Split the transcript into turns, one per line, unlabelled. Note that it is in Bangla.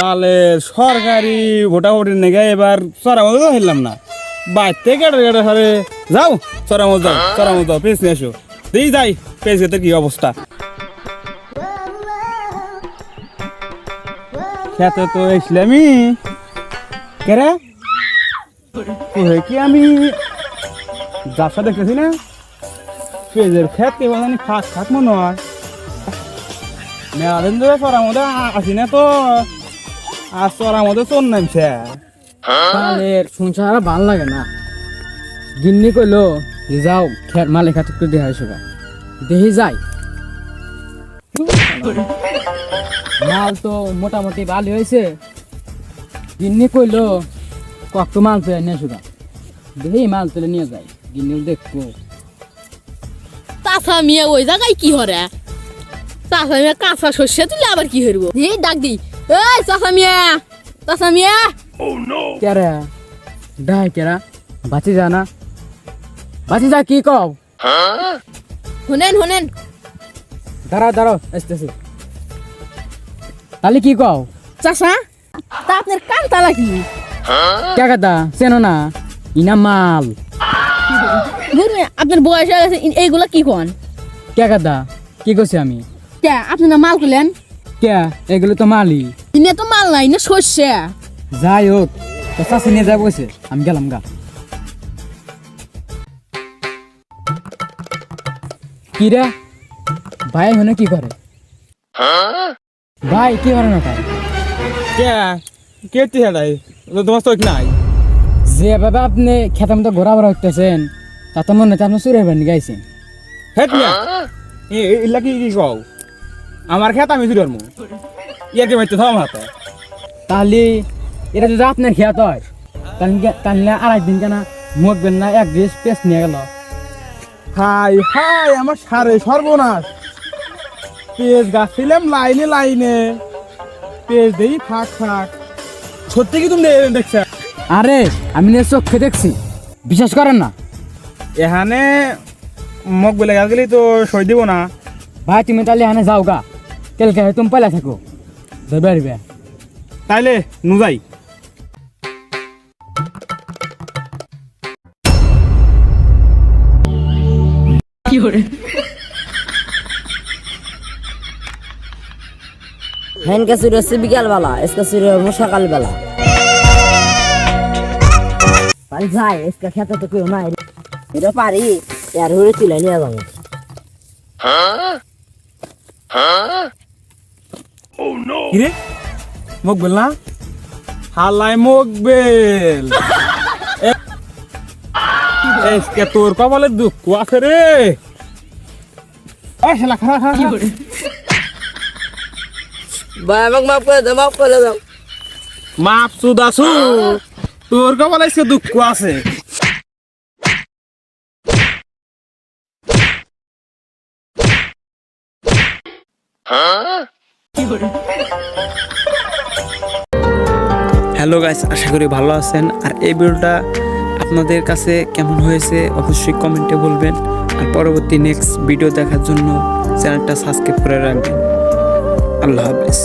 বালে সরকারি ভোটাভুটি নেগে এবার চড়া মতো হেললাম না। বাইতে কেটে কেটে সারে যাও চড়া মতো যাও চড়া মতো পেস নিয়ে এসো দিই যাই পেস গেতে কি অবস্থা? খেতে তো এসলামই। কেরে? কোহে কি আমি? যাত্রা দেখতেছি না? পেজের খেত কে জানি খাক খাক মনে হয়। মেয়াদিন ধরে চড়ার মধ্যে আসি না তো। আর চড়ার মধ্যে চোর নামছে।
তাহলে আর ভালো লাগে না। গিন্নি কইলো যে যাও মালে দেহা যাই। মাল তো মোটামুটি ভালো হয়েছে গিন্নি কইলো কত মাল তুলে নিয়ে এসো দেহি মাল তুলে নিয়ে যাই। গিন্নিও দেখব।
চাষা মিয়া ওই জায়গায় কি হরে? চাষা মিয়া কাঁচা শস্য তুলে আবার কি হইব? এই ডাক দি এই চাষা মিয়া চাষা মিয়া
কেরা ডাই কেরা বাঁচি যা না বাঁচি যা কি কও
শুনেন শুনেন
দাঁড়াও দাঁড়াও আসতেছি তাহলে কি কও
তা আপনার কান তালা কি
কে কথা চেনো না ইনা মাল
আপনার বয়স হয়ে গেছে এইগুলা কি কোন
কে কথা কি করছি আমি
কে আপনি না মাল করলেন
কে? এগুলো তো মালি।
ইনে তো মাল নাই না শস্য।
যাই হোক তো চাষি নিয়ে যাব বসে আমি গেলাম গা। কি রে? ভাই হনে কি করে? ভাই কি করে না তাই
কে? কে তি হেলাই তোমার তো নাই।
যেভাবে আপনি খেতার মতো ঘোরা ঘোরা হইতেছেন তাতে মনে হচ্ছে আপনি চুরে হবেন গাইছেন
হেট না। ইলা কি কি কও? আমার খেত আমি জুড়ে মু ইয়ার কে মাইতে থাম হাতে?
তাহলে এটা যদি আপনার খেয়াত হয় তাহলে কি- তাহলে আর একদিন কেনা মুখবেন না? এক ড্রেস পেস্ট নিয়ে গেল।
হাই হাই আমার সারে সর্বনাশ। পেজ গাছিলাম লাইনে লাইনে। পেজ দেই ফাঁক ফাঁক। সত্যি কি তুমি দেখছ?
আরে আমি নিয়ে চোখে দেখছি। বিশ্বাস করেন না।
এখানে মগ বলে গেলি তো সই দিব না।
ভাই তুমি তাহলে এখানে যাও গা। কালকে তুমি পালা থাকো। আসবে
তাইলে নুযাই
হ্যানকে শুরু হচ্ছে বিকালবেলা এসকে শুরু হব সকালবেলা। পারি যাই এসকে খেতে তো কেউ নাই। এটা পারি এর হরে তুলে নিয়ে যাব।
কিরে? মোক বেল না? হালাই মোক বেল এসকে তোর কপালে দুঃখ আছে রে। এই শালা খারা খারা খারা।
ভাই আমাকে মাফ করে দাও মাফ করে দাও।
মাপ সুদাসু তোর কপালে দুঃখ আছে।
হ্যালো গাইস, আশা করি ভালো আছেন। আর এই ভিডিওটা আপনাদের কাছে কেমন হয়েছে অবশ্যই কমেন্টে বলবেন। আর পরবর্তী নেক্সট ভিডিও দেখার জন্য চ্যানেলটা সাবস্ক্রাইব করে রাখবেন। আল্লাহ হাফেজ।